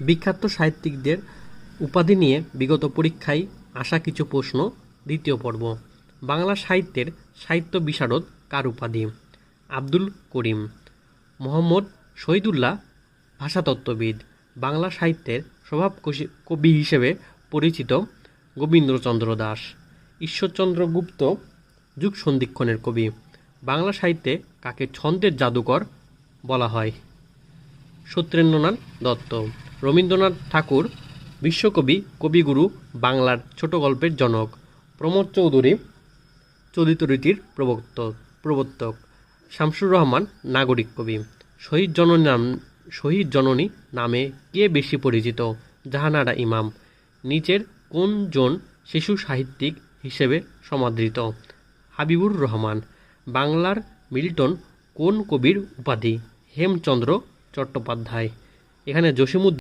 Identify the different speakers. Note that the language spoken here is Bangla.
Speaker 1: বিখ্যাত সাহিত্যিকদের উপাধি নিয়ে বিগত পরীক্ষায় আসা কিছু প্রশ্ন, দ্বিতীয় পর্ব। বাংলা সাহিত্যের সাহিত্য বিশারদ কার উপাধি? আব্দুল করিম। মোহাম্মদ শহীদুল্লাহ ভাষাতত্ত্ববিদ। বাংলা সাহিত্যের স্বভাব কবি হিসেবে পরিচিত গোবিন্দচন্দ্র দাস। ঈশ্বরচন্দ্র গুপ্ত যুগ সন্ধিক্ষণের কবি। বাংলা সাহিত্যে কাকে ছন্দের জাদুকর বলা হয়? সত্যেন্দ্রনাথ দত্ত। রবীন্দ্রনাথ ঠাকুর, বিশ্বকবি, কবিগুরু, বাংলার ছোট গল্পের জনক প্রমোদ চৌধুরী, চলিত রীতির প্রবর্তক প্রবর্তক শামসুর রহমান, নাগরিক কবি। শহীদ জননী নাম, শহীদ জননী নামে কে বেশি পরিচিত? জাহানারা ইমাম। নিচের কোন জন শিশু সাহিত্যিক হিসেবে সমাদৃত? হাবিবুর রহমান। বাংলার মিল্টন কোন কবির উপাধি? হেমচন্দ্র চট্টোপাধ্যায়। এখানে জসিমুদ্দিন